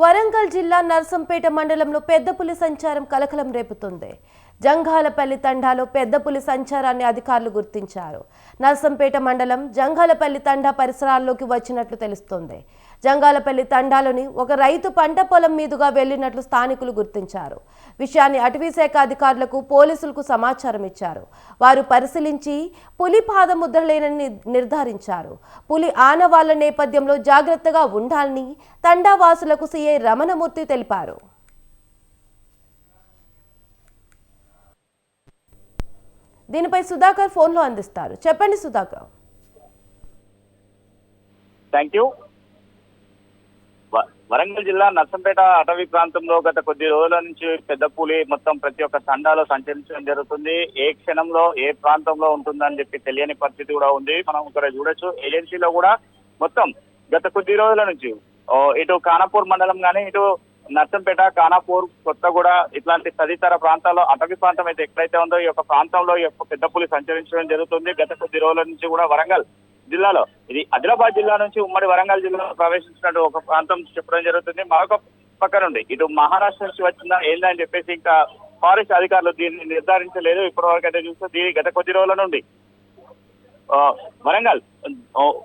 వరంగల్ జిల్లా నర్సంపేట మండలంలో పెద్ద పులి సంచారం కలకలం రేపుతుంది. జంఘాలపల్లి తండాలో పెద్ద పులి సంచారాన్ని అధికారులు గుర్తించారు. నర్సంపేట మండలం జంఘాలపల్లి తండా పరిసరాల్లోకి వచ్చినట్లు తెలుస్తోంది. జంగాలపల్లి తండాలోని ఒక రైతు పంట పొలం మీదుగా వెళ్ళినట్లు స్థానికులు గుర్తించారు. విషయాన్ని అటవీశాఖ అధికారులకు పోలీసులకు సమాచారం ఇచ్చారు. వారు పరిశీలించి పులి పాదముద్రలేనని నిర్ధారించారు. పులి ఆనవాళ్ళ నేపథ్యంలో జాగ్రత్తగా ఉండాలని తండా వాసులకు సీఐ రమణమూర్తి తెలిపారు. దీనిపై సుధాకర్ ఫోన్లో అందిస్తారు. చెప్పండి సుధాకర్. థ్యాంక్ యూ వరంగల్ జిల్లా నర్సంపేట అటవీ ప్రాంతంలో గత కొద్ది రోజుల నుంచి పెద్ద పులి మొత్తం ప్రతి ఒక్క తండాలో సంచరించడం జరుగుతుంది. ఏ క్షణంలో ఏ ప్రాంతంలో ఉంటుందని చెప్పి తెలియని పరిస్థితి కూడా ఉంది. మనం ఇక్కడ చూడొచ్చు ఏజెన్సీలో కూడా మొత్తం గత కొద్ది రోజుల నుంచి ఇటు కానాపూర్ మండలం కానీ ఇటు నర్సంపేట కానాపూర్ కొత్తగూడ ఇట్లాంటి తదితర ప్రాంతాల్లో అటవీ ప్రాంతం అయితే ఎక్కడైతే ఉందో ఈ యొక్క ప్రాంతంలో ఈ యొక్క పెద్ద పులి సంచరించడం జరుగుతుంది. గత కొద్ది రోజుల నుంచి కూడా వరంగల్ జిల్లాలో. ఇది ఆదిలాబాద్ జిల్లా నుంచి ఉమ్మడి వరంగల్ జిల్లాలో ప్రవేశించినట్టు ఒక ప్రాంతం చెప్పడం జరుగుతుంది. మరొక పక్క నుండి ఇటు మహారాష్ట్ర నుంచి వచ్చిందా ఏందని చెప్పేసి ఇంకా ఫారెస్ట్ అధికారులు దీన్ని నిర్ధారించలేదు. ఇప్పటివరకు అయితే చూస్తే దీని గత కొద్ది రోజుల నుండి. ఆ, వరంగల్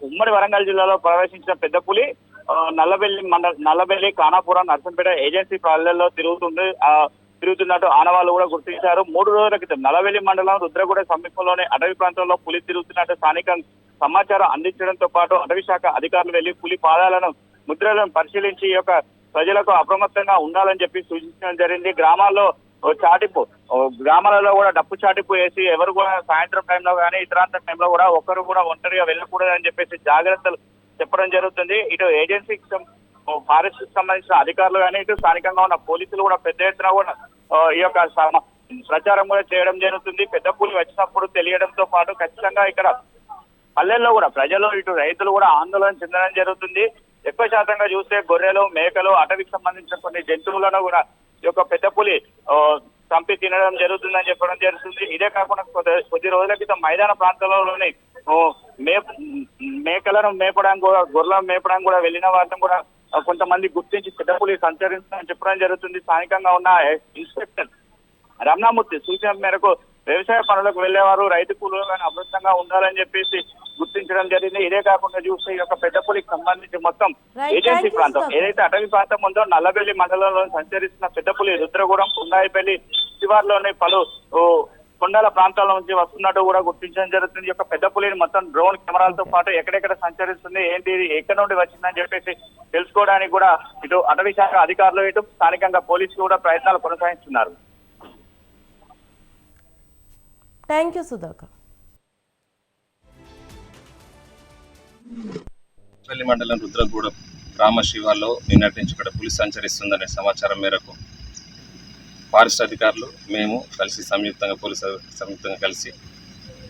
ఉమ్మడి వరంగల్ జిల్లాలో ప్రవేశించిన పెద్ద పులి నల్లబెల్లి మండల నల్లబెల్లి కానాపురం నర్సంపేట ఏజెన్సీ ప్రాంతాల్లో తిరుగుతుంది. ఆ, తిరుగుతున్నట్టు ఆనవాళ్ళు కూడా గుర్తించారు. మూడు రోజుల క్రితం నలవెల్లి మండలం రుద్రగూడ సమీపంలోని అటవీ ప్రాంతంలో పులి తిరుగుతున్నట్టు స్థానిక సమాచారం అందించడంతో పాటు అటవీ శాఖ అధికారులు వెళ్ళి పులి పాదాలను ముద్రలను పరిశీలించి ఈ యొక్క ప్రజలకు అప్రమత్తంగా ఉండాలని చెప్పి సూచించడం జరిగింది. గ్రామాల్లో చాటింపు గ్రామాలలో కూడా డప్పు చాటింపు వేసి ఎవరు కూడా సాయంత్రం టైంలో కానీ ఇతరాంత టైంలో కూడా ఒక్కరు కూడా ఒంటరిగా వెళ్ళకూడదని చెప్పేసి జాగ్రత్తలు చెప్పడం జరుగుతుంది. ఇటు ఏజెన్సీకి ఫారెస్ట్కి సంబంధించిన అధికారులు కానీ ఇటు స్థానికంగా ఉన్న పోలీసులు కూడా పెద్ద ఎత్తున కూడా ఈ యొక్క ప్రచారం కూడా చేయడం జరుగుతుంది. పెద్ద పులి వచ్చినప్పుడు తెలియడంతో పాటు ఖచ్చితంగా ఇక్కడ పల్లెల్లో కూడా ప్రజలు ఇటు రైతులు కూడా ఆందోళన చెందడం జరుగుతుంది. ఎక్కువ శాతంగా చూస్తే గొర్రెలు మేకలు అటవీకి సంబంధించిన కొన్ని జంతువులను కూడా ఈ యొక్క పెద్ద పులి చంపి తినడం జరుగుతుందని చెప్పడం జరుగుతుంది. ఇదే కాకుండా కొద్ది కొద్ది రోజుల క్రితం మైదాన ప్రాంతాలలోని మే మేకలను మేపడానికి కూడా గొర్రెలను మేపడానికి కూడా వెళ్ళిన వారిని కూడా కొంతమంది గుర్తించి పెద్ద పులి సంచరిస్తుందని చెప్పడం జరుగుతుంది. స్థానికంగా ఉన్న ఇన్స్పెక్టర్ రమణామూర్తి సూచన మేరకు వ్యవసాయ పనులకు వెళ్ళేవారు రైతు కూలీలు కానీ అమృతంగా ఉండాలని చెప్పేసి గుర్తించడం జరిగింది. ఇదే కాకుండా చూస్తే ఈ యొక్క పెద్ద పులికి సంబంధించి మొత్తం ఏజెన్సీ ప్రాంతం. ఏదైతే అటవీ ప్రాంతం ఉందో నల్లబెల్లి మండలంలో సంచరిస్తున్న పెద్ద పులి రుద్రగూడెం కుండాయిపల్లి శివార్లోని పలు కొండల ప్రాంతాల నుంచి వస్తున్నట్టు కూడా గుర్తించడం జరుగుతుంది. ఈ యొక్క పెద్ద పులిని మొత్తం డ్రోన్ కెమెరాలతో పాటు ఎక్కడెక్కడ సంచరిస్తుంది ఏంటి ఇది ఎక్కడి నుండి వచ్చిందని చెప్పేసి తెలుసుకోవడానికి కూడా ఇటు అటవీ శాఖ అధికారులు ఇటు స్థానికంగా పోలీసులు కూడా ప్రయత్నాలు కొనసాగిస్తున్నారు. థ్యాంక్ యూ సుధాకర్ మండలం రుద్రగూడ గ్రామ శివార్లో నిన్నటి నుంచి ఇక్కడ పులి సంచరిస్తుందనే సమాచారం మేరకు ఫారెస్ట్ అధికారులు మేము కలిసి సంయుక్తంగా పోలీసు సంయుక్తంగా కలిసి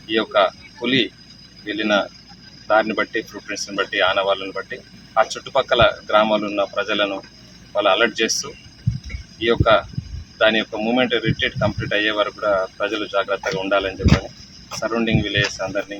ఈ యొక్క పులి వెళ్ళిన దారిని బట్టి ఫ్రూట్ ప్రింట్స్ని బట్టి ఆనవాళ్ళని బట్టి ఆ చుట్టుపక్కల గ్రామాలు ఉన్న ప్రజలను వాళ్ళు అలర్ట్ చేస్తూ ఈ యొక్క దాని యొక్క మూమెంట్ రిట్రీట్ కంప్లీట్ అయ్యే వరకు కూడా ప్రజలు జాగ్రత్తగా ఉండాలని చెప్పని సరౌండింగ్ విలేజెస్ అందరినీ